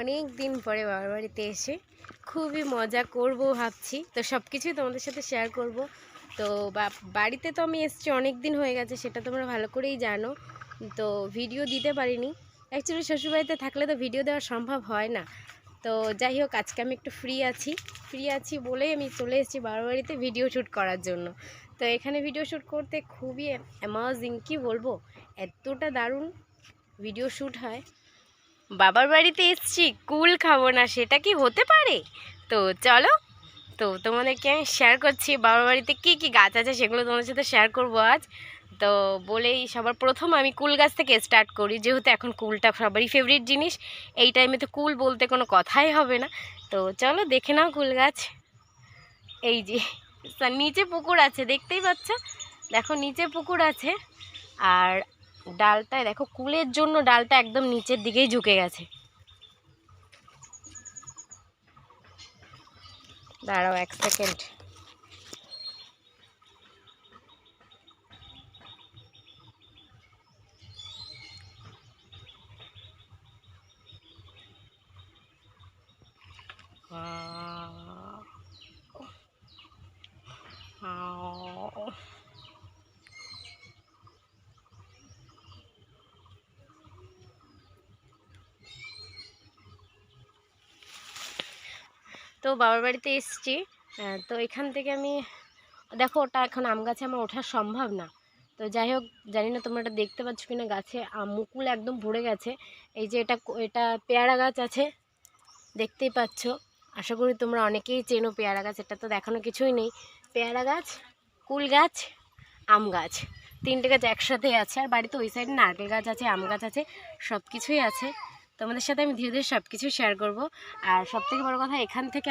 অনেক দিন পরে বাবার বাড়িতে এসে খুবই মজা করব ভাবছি। তো সব কিছুই তোমাদের সাথে শেয়ার করব। তো বাড়িতে তো আমি এসেছি অনেক দিন হয়ে গেছে, সেটা তোমরা ভালো করেই জানো। তো ভিডিও দিতে পারিনি। অ্যাকচুয়ালি শ্বশুরবাড়িতে থাকলে তো ভিডিও দেওয়া সম্ভব হয় না। তো যাই হোক, আজকে আমি একটু ফ্রি আছি। ফ্রি আছি বলেই আমি চলে এসেছি বাবার বাড়িতে ভিডিও শ্যুট করার জন্য। তো এখানে ভিডিও শ্যুট করতে খুবই অ্যামাজিং কি বলব? এতটা দারুণ ভিডিও শ্যুট হয়। বাবার বাড়িতে এসছি, কুল খাব না, সেটা কি হতে পারে? তো চলো, তো তোমাদেরকে আমি শেয়ার করছি, বাবার বাড়িতে কী কী গাছ আছে সেগুলো তোমাদের সাথে শেয়ার করব আজ। তো বলেই সবার প্রথম আমি কুল গাছ থেকে স্টার্ট করি, যেহেতু এখন কুলটা সবারই ফেভারিট জিনিস, এই টাইমে তো কুল বলতে কোনো কথাই হবে না। তো চলো দেখে নাও কুল গাছ। এই যে নিচে পুকুর আছে, দেখতেই পাচ্ছ? দেখো নিচে পুকুর আছে, আর ডালটায় দেখো কুলের জন্য ডালটা একদম নিচের দিকেই ঝুঁকে গেছে। দাঁড়াও এক সেকেন্ড। তো বাবার বাড়িতে এসছি। তো এখান থেকে আমি, দেখো ওটা এখন আম গাছে আমার ওঠা সম্ভব না। তো যাই হোক, জানি না তোমরা এটা দেখতে পাচ্ছ কিনা গাছে, আম মুকুল একদম ভরে গেছে। এই যে এটা এটা পেয়ারা গাছ আছে, দেখতেই পাচ্ছ। আশা করি তোমরা অনেকেই চেনো পেয়ারা গাছ, এটা তো দেখানো কিছুই নেই। পেয়ারা গাছ, কুল গাছ, আম গাছ, তিনটে গাছ একসাথেই আছে। আর বাড়িতে ওই সাইডে নারকেল গাছ আছে, আম গাছ আছে সব কিছুই আছে। তোমাদের সাথে আমি ধীরে ধীরে সব কিছু শেয়ার করব। আর সব থেকে বড় কথা, এখান থেকে